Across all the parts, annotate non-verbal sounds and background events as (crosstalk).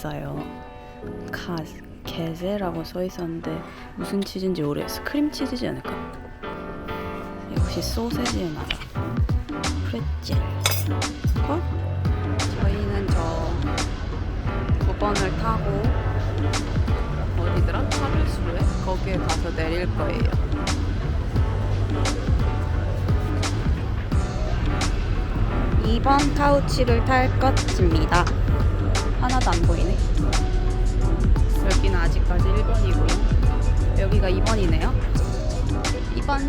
왔어요. 가 게제라고 써 있었는데 무슨 치즈인지 모르겠어. 크림 치즈지 않을까? 역시 소세지의 나라. 프레첼. 어? 저희는 저 9번을 타고 어디더라? 카르스루에 거기에 가서 내릴 거예요. 이번 카우치를 탈 것입니다. 하나도 안 보이네. 여기는 아직까지 1번이고요. 여기가 2번이네요. 2번.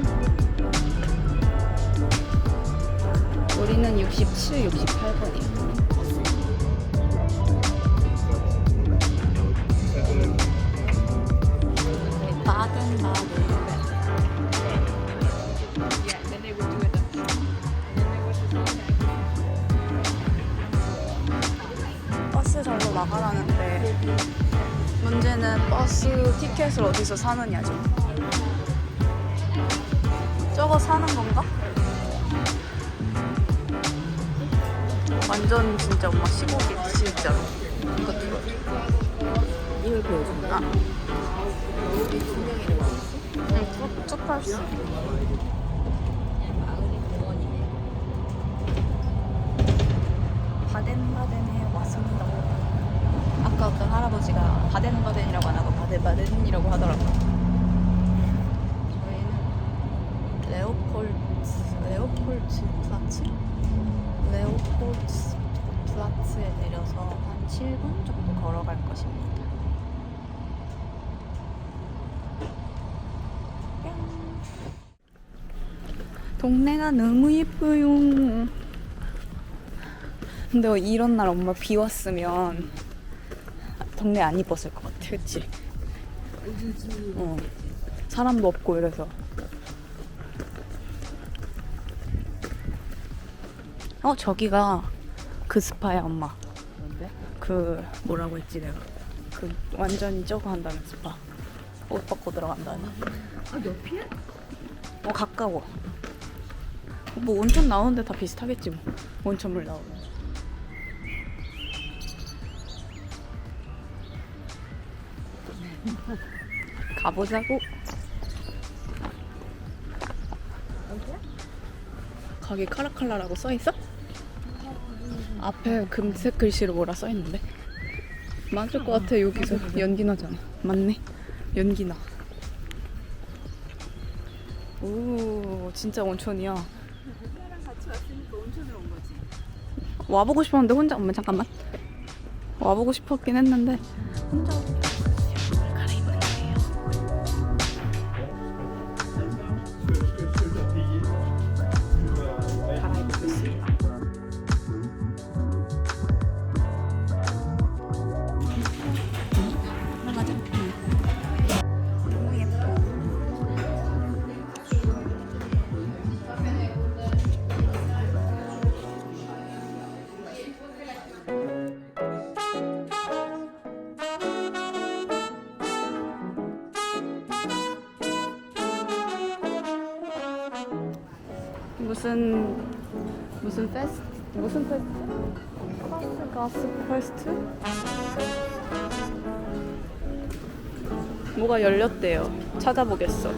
우리는 67, 68번이에요. 티켓을 어디서 사느냐죠. 저거 사는 건가? 완전 진짜 엄마 15기 진짜로. 이거 들어. 이걸 보여줘. 아. 응, 쭉쭉 수. 바덴바덴에 왔습니다. 아까 어떤 할아버지가 바덴바덴이라고 안 하고 바덴바덴이라고 하더라고요. 저희는 레오폴츠, 레오폴츠 플라츠? 레오폴츠 플라츠에 내려서 한 7분 정도 걸어갈 것입니다. 동네가 너무 예뻐요. 근데 이런 날 엄마 비 왔으면 동네 안 이뻤을 것 같아, 그치? 어. 사람도 없고 이래서. 어, 저기가 그 스파야, 엄마. 뭔데? 그, 뭐라고 했지, 내가. 그, 완전히 저거 한다는 스파. 옷 벗고 들어간다는. 아 옆이야? 어 가까워. 뭐 온천 나오는데 다 비슷하겠지 뭐. 온천물 나오면. (laughs) 가보자고. 가게 카라칼라라고 써 있어? 앞에 금색 글씨로 뭐라 써 있는데. 맞을 것 같아 여기서 연기 나잖아. 맞네. 연기 나. 오, 진짜 온천이야. 같이 왔으니까 온천을 온 거지. 와보고 싶었는데 혼자 엄마 잠깐만. 와보고 싶었긴 했는데 무슨 무슨 페스트 무슨 페스트? 가스 페스트? 뭐가 열렸대요. 찾아보겠어.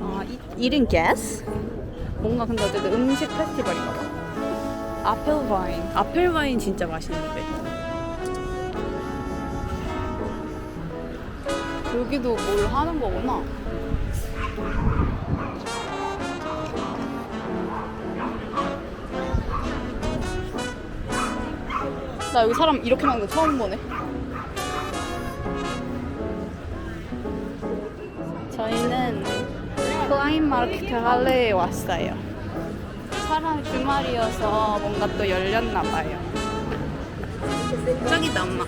아, 이, 1인 가스? 뭔가 근데 어쨌든 음식 페스티벌인가 봐. 아펠 와인. 아펠 와인 진짜 맛있는데. 여기도 뭘 하는 거구나. 나 여기 사람 이렇게 많은 거 처음 보네. 저희는 클라인 마르케트 할레에 왔어요. 사람 주말이어서 뭔가 또 열렸나 봐요. 저기다 엄마.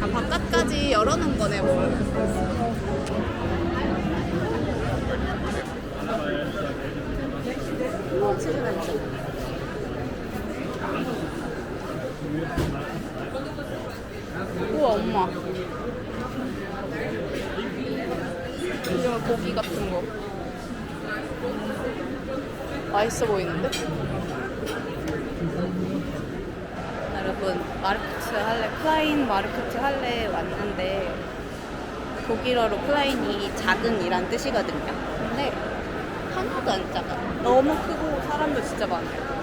아, 바깥까지 열어놓은 거네 뭘. 우와 엄마 이런 고기 같은 거 맛있어 보이는데? 여러분 마르크트 할레 플라인 마르크트 할레 왔는데 독일어로 플라인이 작은이란 뜻이거든요. 근데 하나도 안 작아. 너무 크고 사람도 진짜 많아요.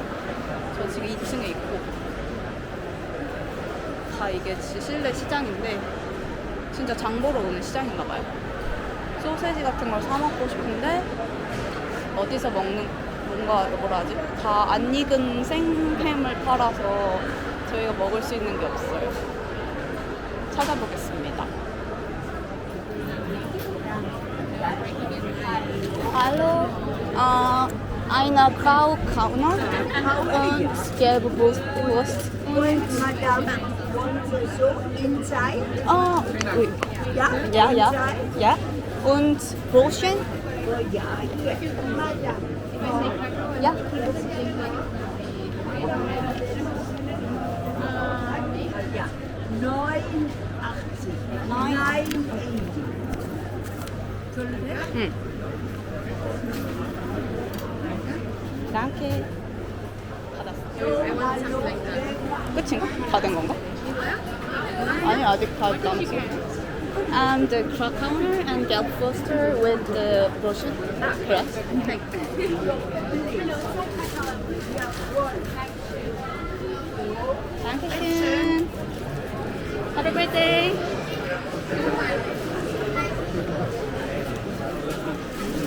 저 지금 2층에 있고 다 이게 지- 실내 시장인데 진짜 장 보러 오는 시장인가 봐요. 소세지 같은 걸 사 먹고 싶은데 어디서 먹는 뭔가 뭐라 하지? 다 안 익은 생햄을 팔아서 저희가 먹을 수 있는 게 없어요. 찾아보겠습니다. Hallo, äh, eine Frau Kauner und gelbe. Wurst. Und Madame, wollen Sie so inside? Ah, ui. Ja? ja, ja, Inside? ja. Und Brötchen? Oh, ja, hier. Madame. Ja. Ja. 89. Nein. 980. 응. Danke. 받았어. 끝인가? 다 된 건가? 아니 아직 다 남았어. And the Krakauer and Gelbwurster with the brochure. Correct? Dankeschön. Have a great day.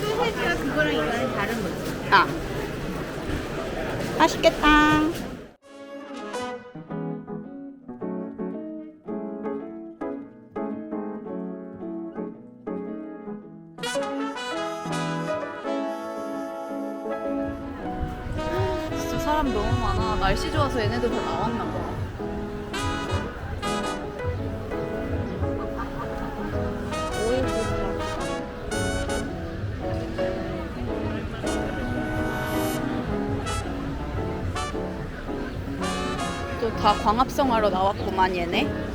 소세지가 그거랑 이거는 다른 거지. 아. 맛있겠다. 좋아서 얘네들 다 나왔나 봐. 좋다. 또다 광합성하러 나왔구만 얘네.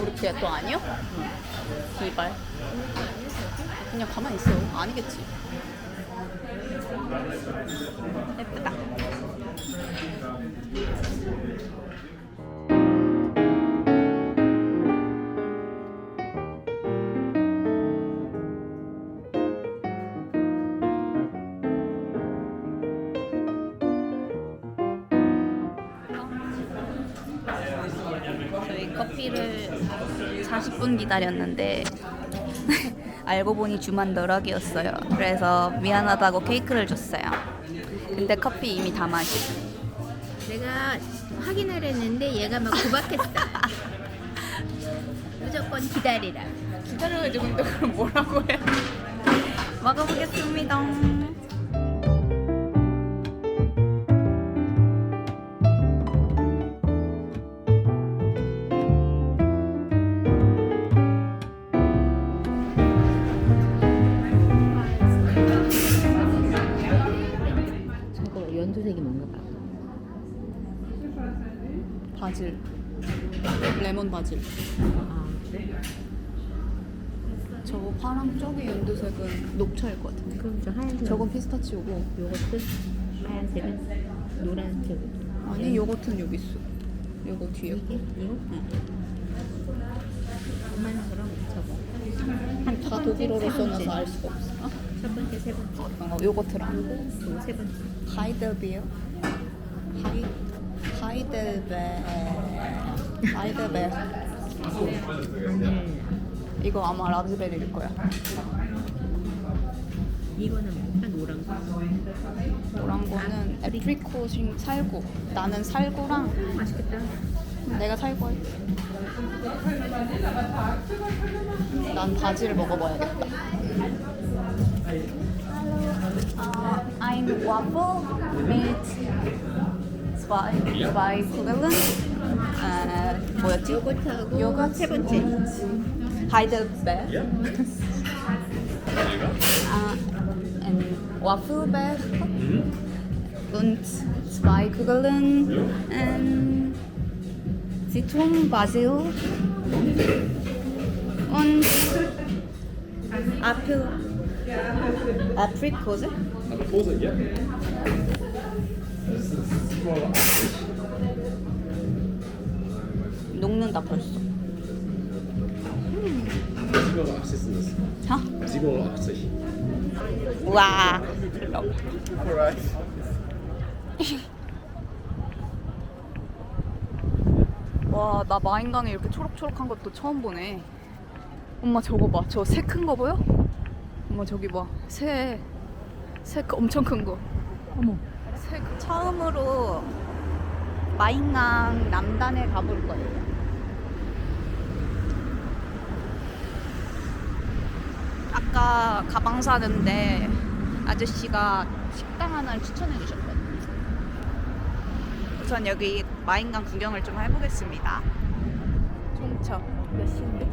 우리 뒤에 또 아니요? 이발. 그냥 가만히 있어. 아니겠지. 예쁘다. 40분 기다렸는데 (laughs) 알고 보니 주만 너락이었어요. 그래서 미안하다고 케이크를 줬어요. 근데 커피 이미 다 마시. 내가 확인을 했는데 얘가 막 구박했어. (laughs) 무조건 기다리라. 기다려야지 근데 그럼 뭐라고 해? 먹어보겠습니다. 바질. 레몬 바질. 아? 저거 파랑 저기 연두색은 녹차일 것 같은데. 그럼 저 하얀색. 저건 피스타치오고. 요거트 하얀색은 노란색. 아니 요거트는 여기 있어. 요거 뒤에. 이게 이거? 응. 그만 그럼 저거. 다 독일어로 써놔서 알 수가 없어. 어? 첫 번째, 세 번째. 거? 요거트랑 그리고 세 번째. 하이델비어? 하이 하이델베 하이델베 네. 이거 아마 라즈베리일 거야. 이거는 노란 거. 노란 거는 애프리코신 살구. 나는 살구랑 음, 맛있겠다. 내가 살구 할게. 난 바지를 먹어봐야겠다. Uh, I'm waffle mit zwei zwei Kugeln. 어, 뭐였지? 요거트하고 요거트. 세 번째. Heidelberg. äh, ein Waffelberg und zwei Kugeln ähm, Zitron, Basil und Apfel, Aprikose. Aprikose, ja. Das ist 7,80 녹는다 벌써. 7,80 sind das. 하? 7,80 와. 와, 나 마인강에 이렇게 초록초록한 것도 처음 보네. 엄마 저거 봐. 저 새 큰 거 보여? 엄마 저기 봐. 새, 새 엄청 큰 거. 어머. 새 처음으로 마인강 남단에 가볼 거예요. 아까 가방 사는데 아저씨가 식당 하나를 추천해 주셨거든요. 우선 여기 마인강 구경을 좀 해보겠습니다. 총청 몇 시인데?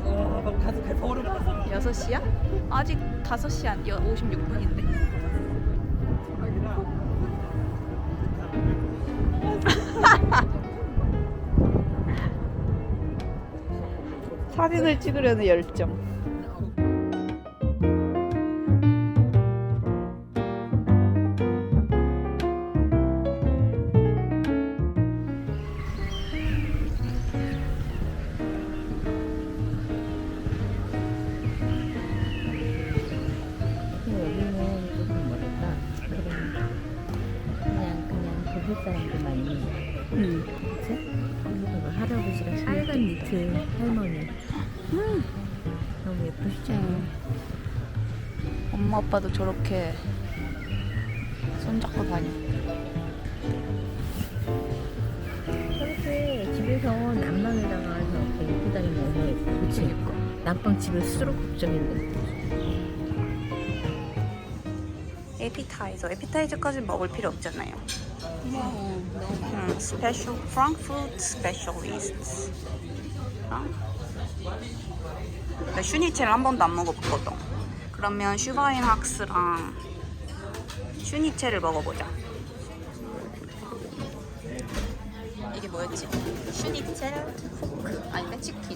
6시야? 아직 5시 안 56분인데. 사진을 찍으려는 열정. 사람들 많이. 음. 그치? 그리고 할아버지랑 빨간 니트 할머니. 너무 예쁘시죠? 응. 엄마 아빠도 저렇게 손잡고 다녀. 저렇게 집에서 난방에다가 이렇게 입고 다니면 예뻐. 그치? 난방 집에 수록 걱정인데. 에피타이저. 에피타이저까지 먹을 필요 없잖아요. 음, 스페셜 프랑크푸르트 스페셜리스트. 나 슈니첼 한 번도 안 먹어봤거든. 그러면 슈바인학스랑 슈니첼을 먹어보자. 이게 뭐였지? 슈니첼 포크 아니면 치킨.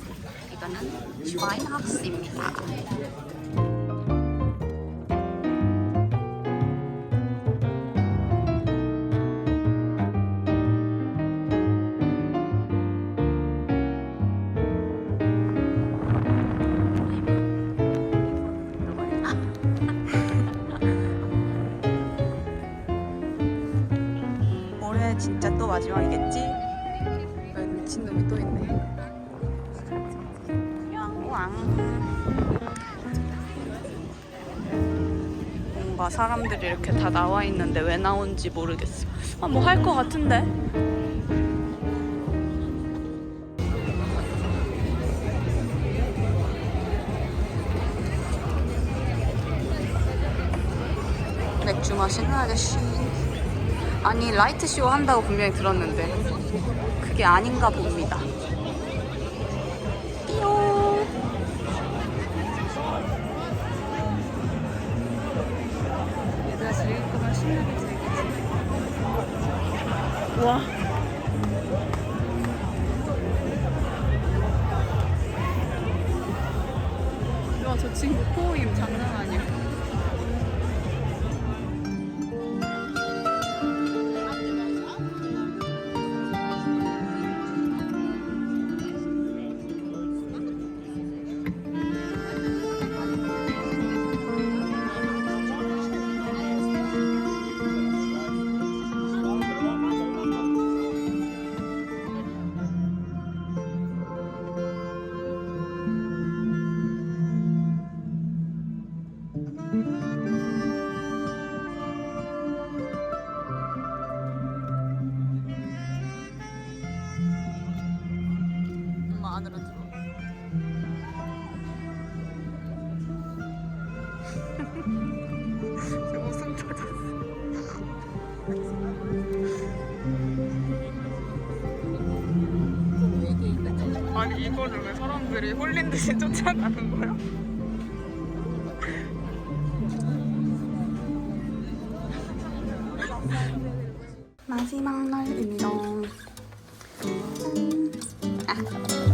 이거는 슈바인학스입니다. 사람들이 이렇게 다 나와 있는데 왜 나온지 모르겠어. 아, 뭐 할 것 같은데? 맥주 마시는 아저씨. 아니 라이트 쇼 한다고 분명히 들었는데 그게 아닌가 봅니다. 와, 저 친구 포임 장난 아니야. 사람들이 홀린 듯이 (laughs) 쫓아가는 거야? 마지막 날입니다. 짠. 아.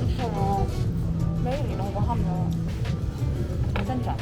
유튜브 매일 이런 거 하면 괜찮지 않아?